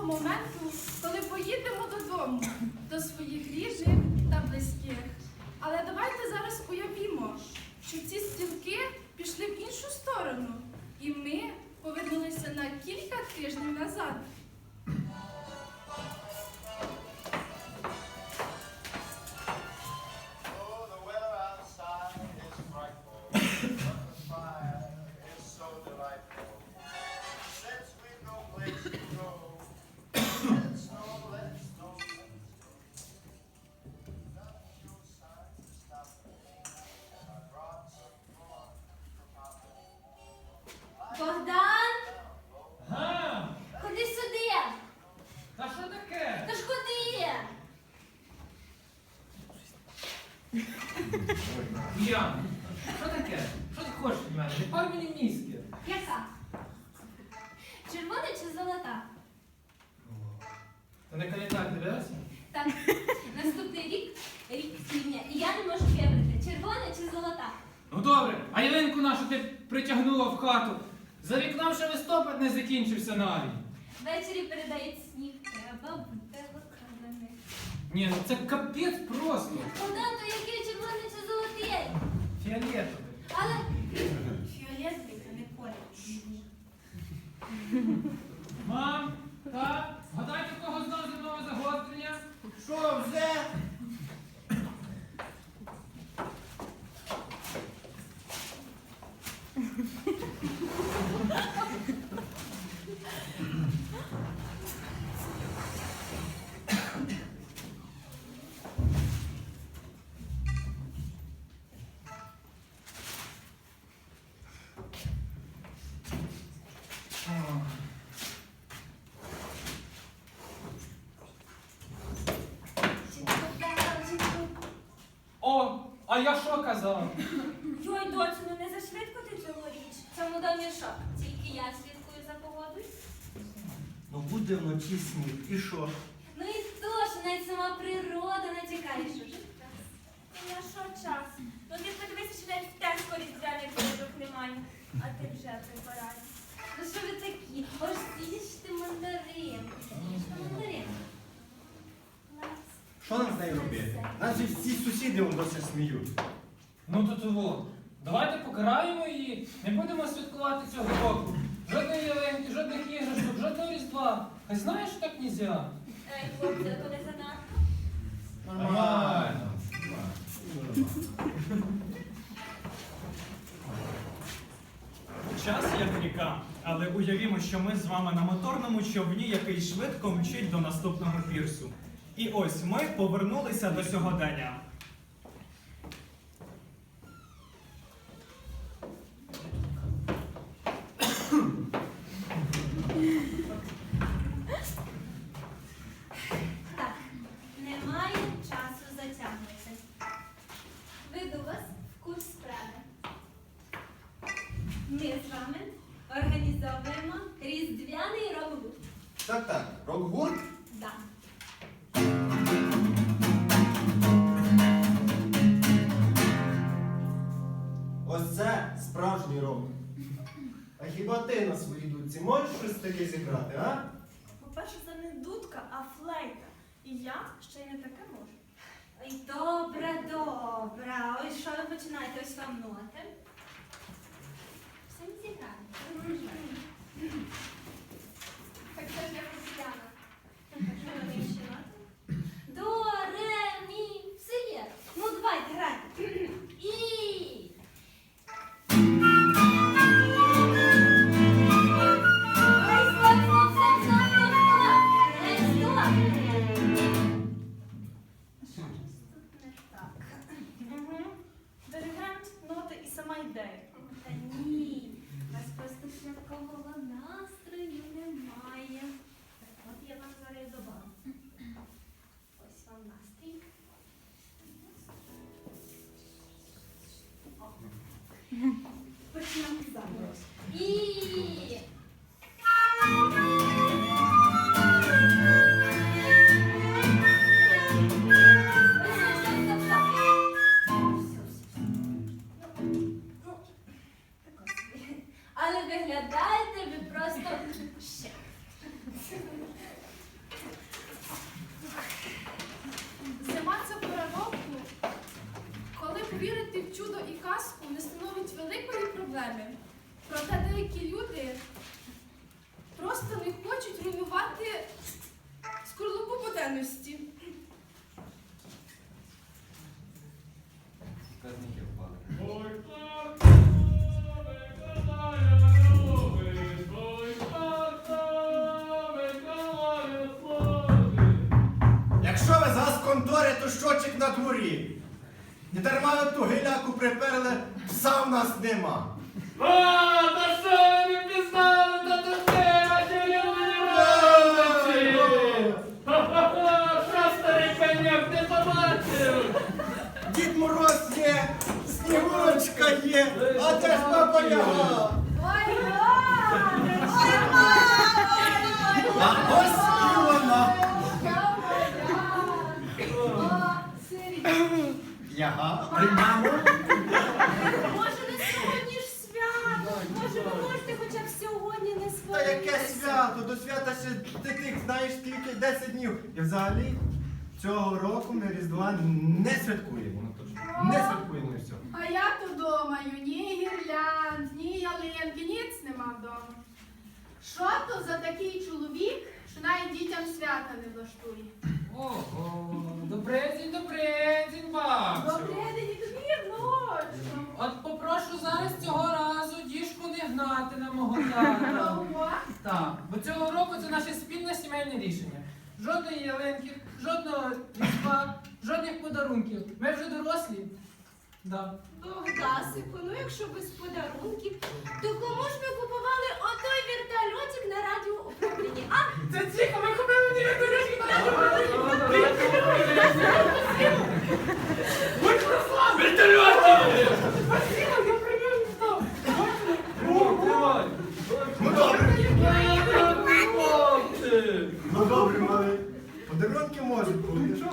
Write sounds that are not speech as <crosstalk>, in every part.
того моменту, коли поїдемо додому, до своїх рідних та близьких. Але давайте зараз уявімо, що ці стрілки пішли в іншу сторону, і ми повернулися на кілька тижнів назад. Передають сніг, треба бути локальними. Ні, ну це капець просто. Богдан, то який червоний чи золотий? Фіолетовий. Але Фіолетовий, а не колір. Мам, так, гадайте, в кого знову зимове загострення? Що вже? О, а я що казав? Йой, доцю, ну не зашвидко ти цьогоріч. В цьому домі що? Тільки я слідкую за погодою. Ну буде вночі сніг. І що? Ну і то, що навіть сама природа натякає, що ж час. І на що час? Ну ти подивися, що навіть в теско різдвяних виробок немає, а ти вже при. Ну що ви такі? Ось їдеш ти мандарин. Що мандарин? Що нам з нею робити? Нас же всі сусіди он досі сміють. Ну то того. Давайте покараємо її, не будемо святкувати цього року. Жодної ялинки, жодних іграшок, жодного різдва. Хай знаєш, що так нельзя. Ей, хлопці, а то не занадто. Нормально. Час як ріка, але уявімо, що ми з вами на моторному човні, який швидко мчить до наступного пірсу. І ось ми повернулися до сьогодення. Ось це справжній рок. А хіба ти на своїй дудці можеш щось таке зіграти, а? По-перше, це не дудка, а флейта. І я ще й не таке можу. Ой, добре, добре. Ой, що ви починаєте? Ось вам ноти. Все не зіграємо. Так це ж я християна. <laughs> ноти і сама ідея. вірити в чудо і казку не становить великої проблеми. Проте деякі люди просто не хочуть руйнувати скорлупу буденності. Якщо ви засконторите щочик на дворі, і дарма ту гиляку приперли, пса в нас нема. О, та що ви не пізнали, та то ти, ваші улюблені родичі! Хо-хо-хо, що старий пеньок не побачив? Дід Мороз є, Снігурочка є, а де ж баба Яга? Ой, мама! Яга, мамо. Може, не сьогодні ж свято? Може, ви можете хоча б сьогодні не Та яке сваритися? свято? До свята ще ти тих знаєш скільки 10 днів. І взагалі цього року ми Різдва не святкуємо. Ну. Не святкуємо і все. А я то думаю, ні гірлянд, ні ялинки, ніц нема вдома. Що то за такий чоловік, що навіть дітям свята не влаштує? Ого, добрий гнати на мого тата. Ого. Так, бо цього року це наше спільне сімейне рішення. Жодної ялинки, жодного різдва, жодних подарунків. Ми вже дорослі. Да. Богдасику, ну якщо без подарунків, то кому ж ми купували отой вертольотик на радіоуправлінні? А? Це тихо, ми купили мені вертольотик Вертольотик! Спасибо, я привів сюди. Ну добре, ну добре, малий. Подарунки можуть бути.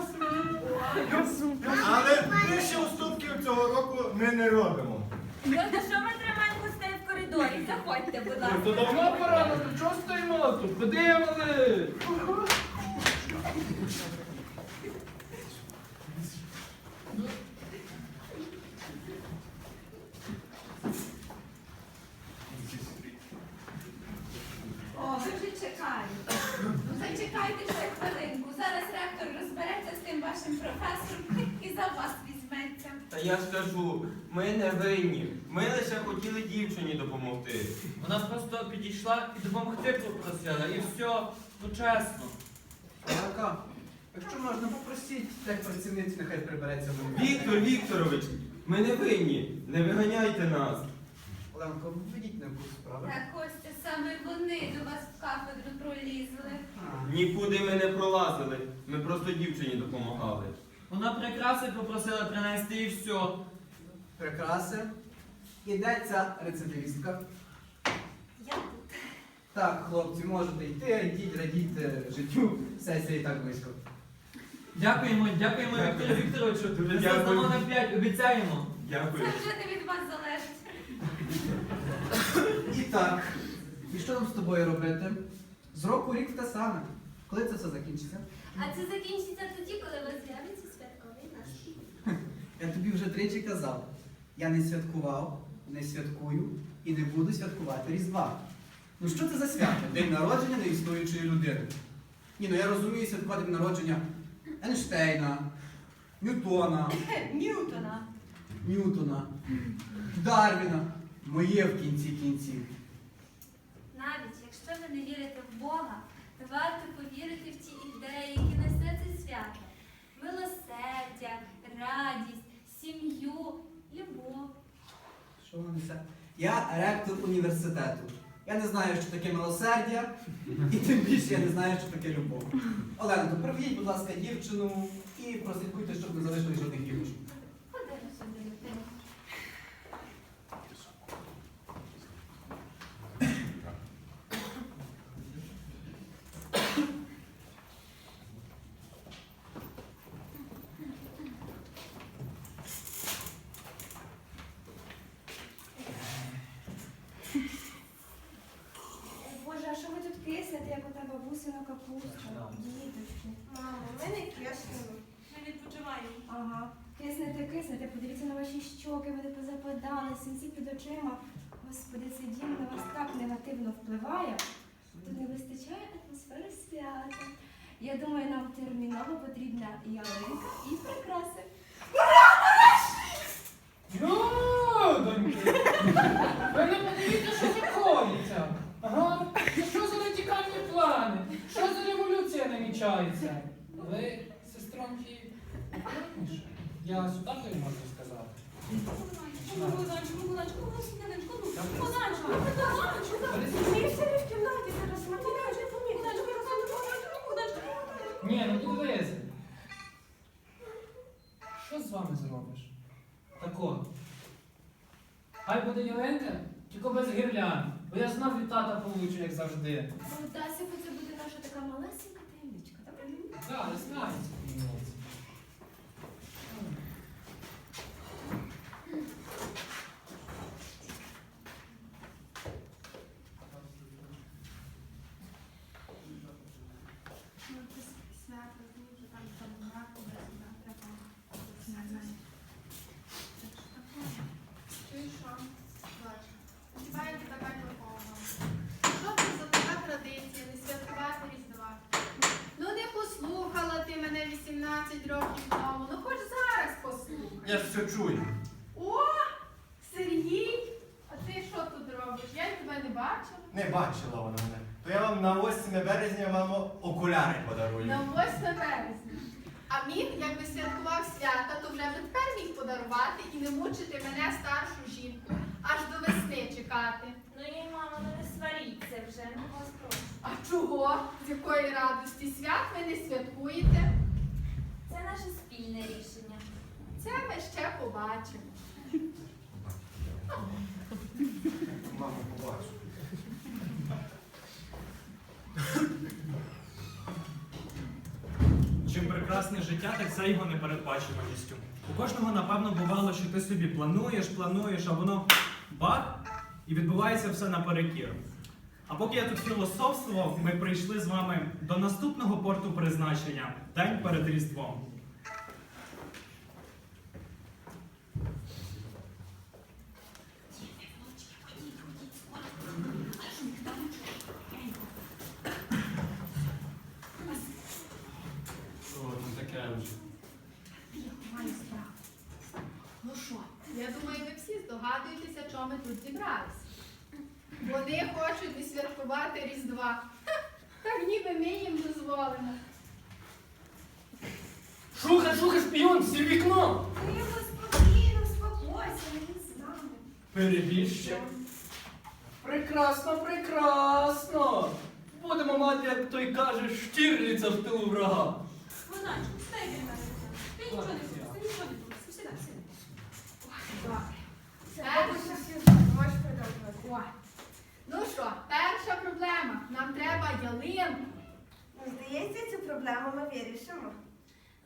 Але більше уступків цього року ми не робимо. Ну, що ми тримаємо гостей в коридорі? Заходьте, будь ласка. То давно пора, ну то чого стоїмо тут? Подивили! О, ви вже чекаєте. Ну зачекайте ще хвилинку. Зараз ректор розбереться з тим вашим професором і за вас візьметься. Та я ж кажу, ми не винні. Ми лише хотіли дівчині допомогти. Вона просто підійшла і допомогти попросила, і все, ну чесно. Яка? Якщо можна, попросіть тих працівниць, нехай прибереться в Віктор Вікторович, ми не винні. Не виганяйте нас. Оленко, ведіть на якусь справу. Так ось це саме вони до вас в кафедру пролізли. А, Нікуди ми не пролазили. Ми просто дівчині допомагали. Вона прикраси попросила принести і все. Прикраси. Ідеться рецидивістка. Я тут. Так, хлопці, можете йти, йдіть, радійте життю, сесія і так близько. Дякуємо, дякуємо Віктору Вікторовичу. Ми Дякую. на 5, обіцяємо. Це Дякую. вже не від вас залежить. І так, і що нам з тобою робити? З року в рік те саме. Коли це все закінчиться? А це закінчиться тоді, коли у вас з'явиться святковий настрій. <laughs> Я тобі вже тричі казав. Я не святкував, не святкую і не буду святкувати Різдва. Ну що це за свято? День народження неіснуючої людини. Ні, ну я розумію святкувати день народження Ейнштейна, Ньютона, <laughs> Ньютона. Ньютона, Дарвіна. Моє в кінці кінців. Навіть якщо ви не вірите в Бога, то варто ідеї, які несе це свято. Милосердя, радість, сім'ю, любов. Що вона несе? Я ректор університету. Я не знаю, що таке милосердя, і тим більше я не знаю, що таке любов. Олена, то приведіть, будь ласка, дівчину і прослідкуйте, щоб не залишили жодних іграшок. Ходи сюди, дитина. Боже, а що ви тут киснете, як ота бабусина капустка? Діточки. Мамо, ми не киснемо. Ми відпочиваємо. Ага. Киснете, киснете, подивіться на ваші щоки, вони позападали, синці під очима. Господи, цей дім на вас так негативно впливає. Тут не вистачає атмосфери свята. Я думаю, нам терміново потрібна ялинка і прикраси. Йодоньки! Ви не подивіться, що це коїться. Ага, це що за радикальні плани? Що за революція намічається? Ви, сестронки, акуратніше. Я сюди тобі можу сказати. Богданчику, Богданчику, ну, сніданочку, ну, Так. Богданчику, Богданчику, Ми всі в кімнаті зараз, Богданчику, Богданчику, Богданчику, Богданчику. Ні, ну ти дивися. Що з вами зробиш? Тако. Хай буде ялинка, тільки без гірлянд. Бо я знав від тата получу, як завжди. Дасику, це буде наша така малесенька таємничка, добре? Так, я знаю ці таємниці. Ну, це свято, дуже там там марку, треба. Чи що? Бачу. Хіба я не така такого? Що це за така традиція, не святкувати Різдва? Ну не послухала ти мене 18 років тому, ну хоч зараз послухай. Я ж все чую. О, Сергій, а ти що тут робиш? Я тебе не бачила. Не бачила вона мене. То я вам на 8 березня вам окуляри подарую. На 8 березня. А він, якби святкував свята, то вже би тепер міг подарувати і не мучити мене старшу жінку, аж до весни чекати. Ну і мама, ну не сваріться вже, ну вас прошу. А чого? З якої радості свят ви не святкуєте? Це наше спільне рішення. Це ми ще побачимо. Мама, побачу. Чим прекрасне життя, так це його непередбачуваністю. У кожного, напевно, бувало, що ти собі плануєш, плануєш, а воно бах, і відбувається все наперекір. А поки я тут філософствував, ми прийшли з вами до наступного порту призначення день перед Різдвом. Що там таке вже? Ну що, я думаю, здогадуєтеся, чого ми тут зібралися. Вони хочуть відсвяткувати Різдва. Так ніби ми їм дозволимо. Шуха, шуха, шпіон, всі вікно! Тихо, спокійно, спокойся, він з нами. Перебіжчик. Прекрасно, прекрасно! Будемо мати, як той каже, штірліця в тилу врага. Богданчику, стай біля мене. Ти нічого не будеш, ти нічого не будеш. Ой. Ну що, перша проблема. Нам треба ялинку. Здається, цю проблему ми вирішимо.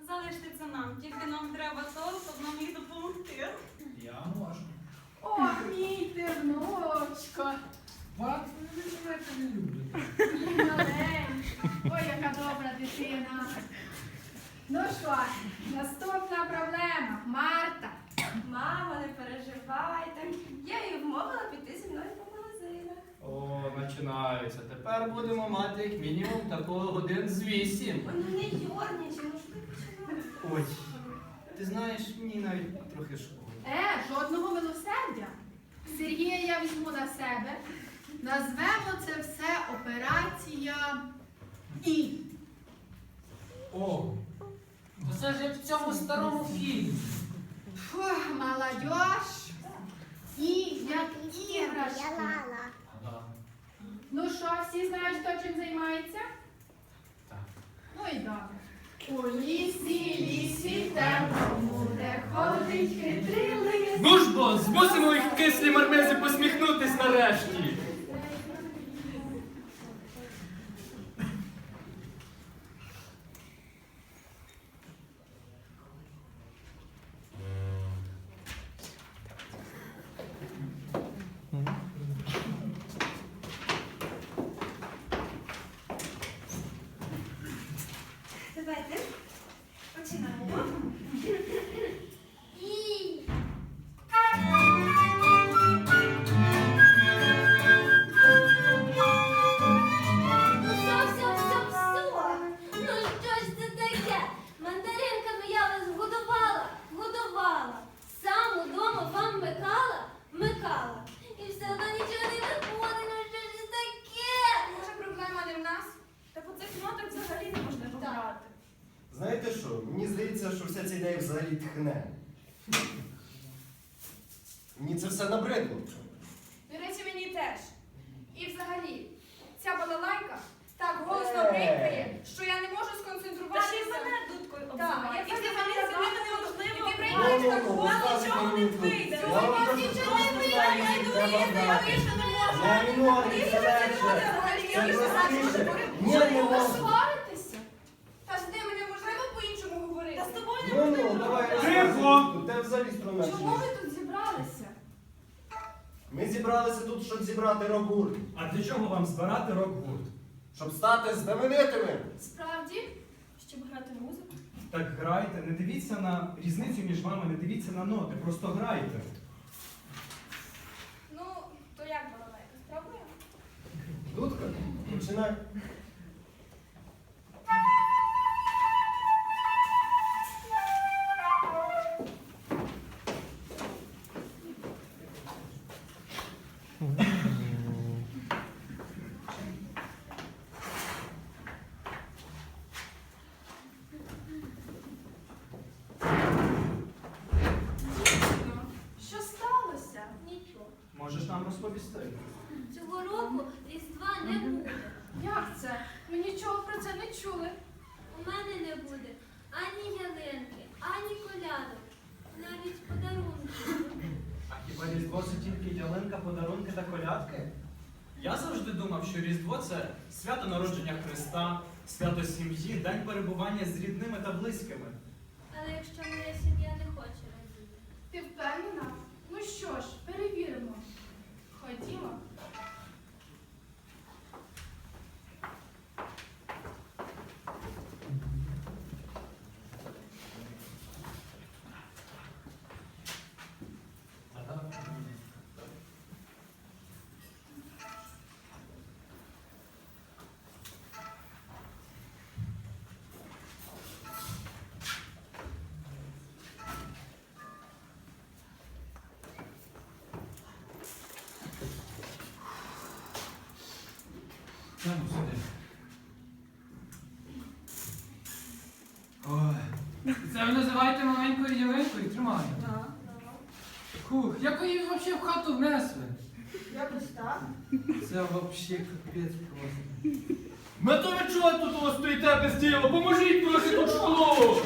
Залиште це нам, тільки нам треба то, щоб нам їй допомогти. Я можу. Ох, мій ти внучко. Вас ви живете не любите. Маленька. Ой, яка добра дитина. Ну що, наступна проблема. Марта. Мамо, не переживайте. Я її вмовила піти зі мною по магазинах. О, починається. Тепер будемо мати як мінімум такого годин з вісім. Вони не йорнічі, ну що ти починаєш? Ой, ти знаєш, мені навіть трохи шкода. Е, жодного милосердя. Сергія я візьму на себе. Назвемо це все операція І. О, то це ж як в цьому старому фільмі. Фух, молодь. І як іграшки. Ну що, всі знають, хто чим займається? Так. Ну і добре. У лісі, лісі темному, де ходить хитрий лис. Ну ж бо, змусимо їх кислі мармези посміхнутись нарешті. Знаєте що? Мені здається, що вся ця ідея взагалі тхне. Мені це все набридло. До речі, мені теж. І взагалі, ця балалайка так голосно Е. бринкає, що я не можу Та ще й сконцентруватися. мене дудкою обзиває. як І взагалі це мене це неможливо. Які Ну, приймають ну, так ну, вам розказуйте нічого не мені вийде. Я вам кажу, нічого не просто вийде, знаю, я йду треба їсти, я знати. більше не можу. Не минуло, Більше це не легше. буде, я Це не простіше. можу. Ні, не можу. Та з ними неможливо Та з тобою Ну, не ну, давай Тихо! Де взагалі струна? Чому ви тут зібралися? Ми зібралися тут, щоб зібрати рок-гурт. А для чого вам збирати рок-гурт? Щоб стати знаменитими. Справді? Щоб грати музику. Так грайте, не дивіться на різницю між вами, не дивіться на ноти, просто грайте. Ну, то як балалайка? Спробуємо? Дудка, починай. Цього року Різдва не буде. Як це? Ми нічого про це не чули. У мене не буде ані ялинки, ані колядок, навіть подарунків. А хіба Різдво це тільки ялинка, подарунки та колядки? Я завжди думав, що Різдво це свято народження Христа, свято сім'ї, день перебування з рідними та близькими. Але якщо моя сім'я не хоче радіти, Ти впевнена? Ну що ж, Прямо сюди. Ой. Це ви називаєте маленькою ялинкою? Тримай. Хух, як ви її взагалі в хату внесли? Якось так. Це взагалі капець просто. Ми то ви чого тут у вас стоїте без діла? Поможіть трохи тут шкло!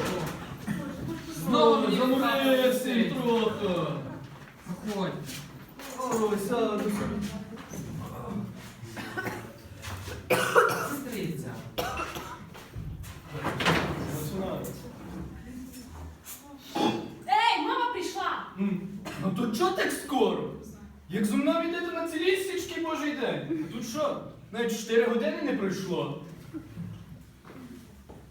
Знову замурився і трохи. Заходьте. Ой, сяду. Сестриця. Ей, мама прийшла! М, Ну то чого так скоро? Як зо мною йдете на цілій січки божий день? А тут що? Навіть 4 години не пройшло.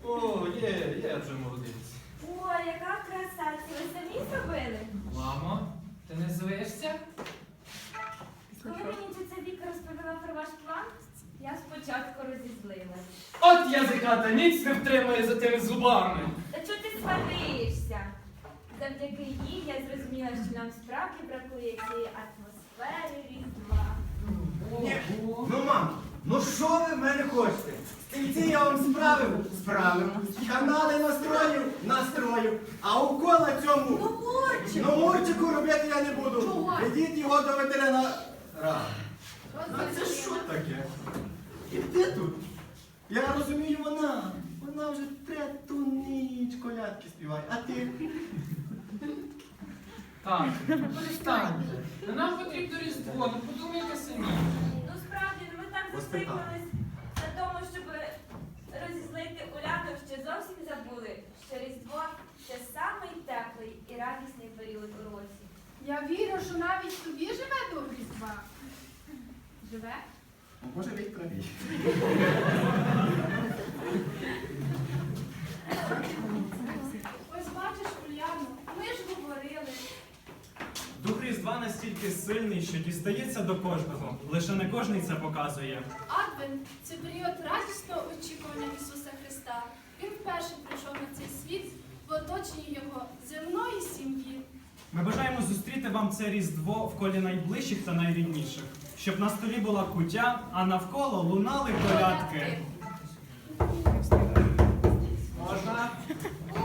О, є, є вже молодець. Ой, яка краса! Це ви самі зробили? Мамо, ти не звишся? Коли мені ця Віка розповіла про ваш план, я спочатку розізлилась. От язика ніц не втримає за тими зубами. Та чого ти сваришся? Завдяки їй я зрозуміла, що нам справді бракує цієї атмосфери різдва. Ого. Ну, мам, ну що ви в мене хочете? Стільці я вам справив? Справив. Канали настрою? Настрою. А укола цьому? Ну, Мурчик! Ну, Мурчику робити я не буду. Чого? Ведіть його до ветеринара. А це що таке? І ти тут? Я розумію, вона. Вона вже трету ніч колядки співає. А ти? Так, перестаньте. Ну, Нам потрібно різдво, ну подумайте самі. Ну справді, ну ми так зациклились на тому, щоб розізлити Уляну, що зовсім забули, що Різдво це самий теплий і радісний період у році. Я вірю, що навіть тобі живе до Різдва. Живе? Може, ви й праві. Ось бачиш, Уляну, ми ж говорили. Дух Різдва настільки сильний, що дістається до кожного. Лише не кожний це показує. Адвент це період радісного очікування Ісуса Христа. Він вперше прийшов на цей світ в оточенні його земної сім'ї. Ми бажаємо зустріти вам це Різдво в колі найближчих та найрідніших, щоб на столі була куття, а навколо лунали колядки. Можна? О,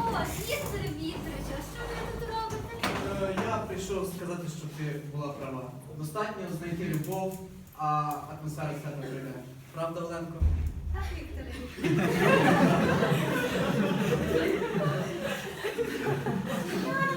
Віктор Вікторович, а що ви тут робите? Е, Я прийшов сказати, щоб ти була права. Достатньо знайти любов, а атмосфера все не прийде. Правда, Оленко? Так, Вікторе. Я <laughs>